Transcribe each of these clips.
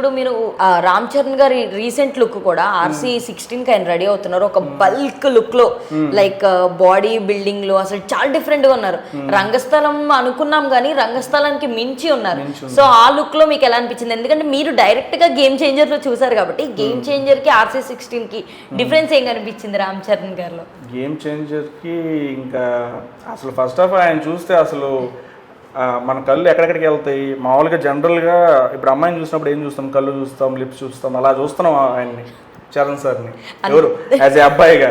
ఇప్పుడు మీరు రామ్ చరణ్ గారి రీసెంట్ లుక్ కూడా ఆర్సీ సిక్స్టీన్కి ఆయన రెడీ అవుతున్నారు. ఒక బల్క్ లుక్లో లైక్ బాడీ బిల్డింగ్లో అసలు చాలా డిఫరెంట్గా ఉన్నారు. రంగస్థలం అనుకున్నాం కానీ రంగస్థలానికి మించి ఉన్నారు. సో ఆ లుక్లో మీకు ఎలా అనిపించింది? ఎందుకంటే మీరు డైరెక్ట్గా గేమ్ చేంజర్లో చూసారు కాబట్టి గేమ్ చేంజర్కి ఆర్సీ సిక్స్టీన్కి డిఫరెన్స్ ఏం కనిపించింది రామ్ చరణ్ గారిలో? గేమ్ చేంజర్కి ఇంకా అసలు ఫస్ట్ ఆఫ్ ఆయన చూస్తే అసలు మన కళ్ళు ఎక్కడెక్కడికి వెళ్తాయి? మామూలుగా జనరల్గా ఇప్పుడు అమ్మాయిని చూసినప్పుడు ఏం చూస్తాం? కళ్ళు చూస్తాం లిప్స్ చూస్తాం అలా చూస్తున్నాం ఆయన్ని చరణ్ సార్ని. ఎవరు? యాజ్ ఏ అబ్బాయిగా.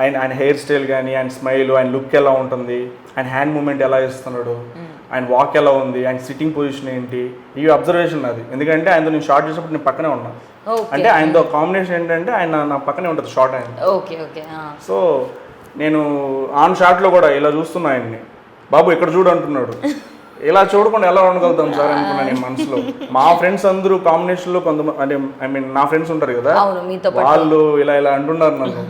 ఆయన ఆయన హెయిర్ స్టైల్ కానీ ఆయన స్మైల్ ఆయన లుక్ ఎలా ఉంటుంది? ఆయన హ్యాండ్ మూమెంట్ ఎలా ఇస్తున్నాడు ఆయన వాక్ ఎలా ఉంది? ఆయన సిట్టింగ్ పొజిషన్ ఏంటి? ఈ అబ్జర్వేషన్ అది ఎందుకంటే ఆయనతో నేను షార్ట్ చేసినప్పుడు నేను పక్కనే ఉన్నా. ఓకే. అంటే ఆయనతో కాంబినేషన్ ఏంటంటే ఆయన నా పక్కనే ఉంటుంది షార్ట్ ఆయన ఓకే ఓకే సో నేను ఆన్ షాట్లో కూడా ఇలా చూస్తున్నా ఆయన్ని. బాబు ఇక్కడ చూడు అంటున్నాడు. ఇలా చూడకుండా ఎలా ఉండగలుగుతాం సార్ అనుకున్నా నేను మనసులో. మా ఫ్రెండ్స్ అందరూ కాంబినేషన్లో కొంతమంది అంటే ఐ మీన్ నా ఫ్రెండ్స్ ఉంటారు కదా. వాళ్ళు ఇలా ఇలా అంటున్నారు నన్ను.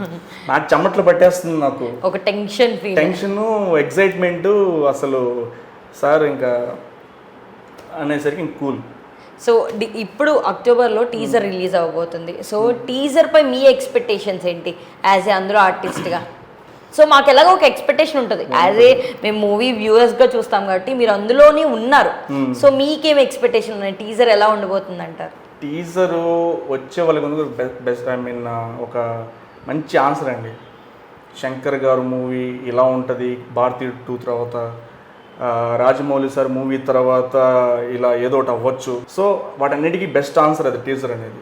నాకు చెమట్లు పట్టేస్తుంది నాకు. ఒక టెన్షన్ టెన్షన్ ఎగ్జైట్మెంట్ అసలు సార్ ఇంకా అనేసరికి కూల్. సో ఇప్పుడు అక్టోబర్లో టీజర్ రిలీజ్ అవ్వబోతుంది. సో టీజర్ పై మీ ఎక్స్పెక్టేషన్స్ ఏంటి? యాజ్ ఏ అందులో ఆర్టిస్ట్గా సో మాకు ఎలాగో ఒక ఎక్స్పెక్టేషన్ ఉంటుంది. యాజ్ ఏ మేము మూవీ గా చూస్తాం కాబట్టి మీరు అందులోనే ఉన్నారు. సో మీకేం ఎక్స్పెక్టేషన్ ఉన్నాయి? టీజర్ ఎలా ఉండబోతుంది అంటారు టీజరు వచ్చే వాళ్ళకి ముందు బెస్ట్ ఐ మీన్ ఒక మంచి ఆన్సర్ అండి. శంకర్ గారు మూవీ ఇలా ఉంటుంది భారతీ టూ తర్వాత రాజమౌళి సార్ మూవీ తర్వాత ఇలా ఏదో ఒకటి అవ్వచ్చు. సో వాటన్నిటికీ బెస్ట్ ఆన్సర్ అది టీజర్ అనేది.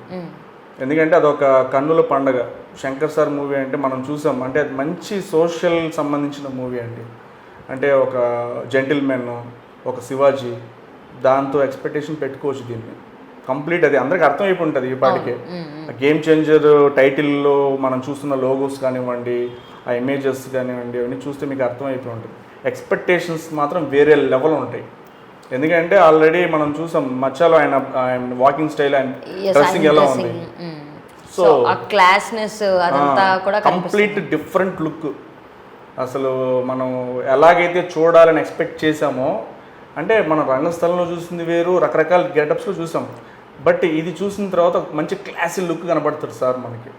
ఎందుకంటే అదొక కన్నుల పండగ. శంకర్ సార్ మూవీ అంటే మనం చూసాం. అంటే అది మంచి సోషల్ సంబంధించిన మూవీ అండి. అంటే ఒక జెంటిల్మెన్ ఒక శివాజీ దాంతో ఎక్స్పెక్టేషన్ పెట్టుకోవచ్చు దీన్ని. కంప్లీట్ అది అందరికి అర్థమైపోయి ఉంటుంది ఈ పాటికే. గేమ్ చేంజర్ టైటిల్లో మనం చూస్తున్న లోగోస్ కానివ్వండి ఆ ఇమేజెస్ కానివ్వండి అవన్నీ చూస్తే మీకు అర్థమైపోయి ఉంటుంది ఎక్స్పెక్టేషన్స్ మాత్రం వేరే లెవెల్ ఉంటాయి. ఎందుకంటే ఆల్రెడీ మనం చూసాం మచ్చాలో ఆయన వాకింగ్ స్టైల్ ఆయన డ్రెస్సింగ్ ఎలా ఉంది. సో ఆ క్లాస్నెస్ అదంతా కూడా కంప్లీట్ డిఫరెంట్ లుక్ అసలు మనం ఎలాగైతే చూడాలని ఎక్స్పెక్ట్ చేసామో అంటే మనం రంగస్థలంలో చూసింది వేరు రకరకాల గెటప్స్లో చూసాం. బట్ ఇది చూసిన తర్వాత మంచి క్లాసీ లుక్ కనబడుతుంది సార్ మనకి.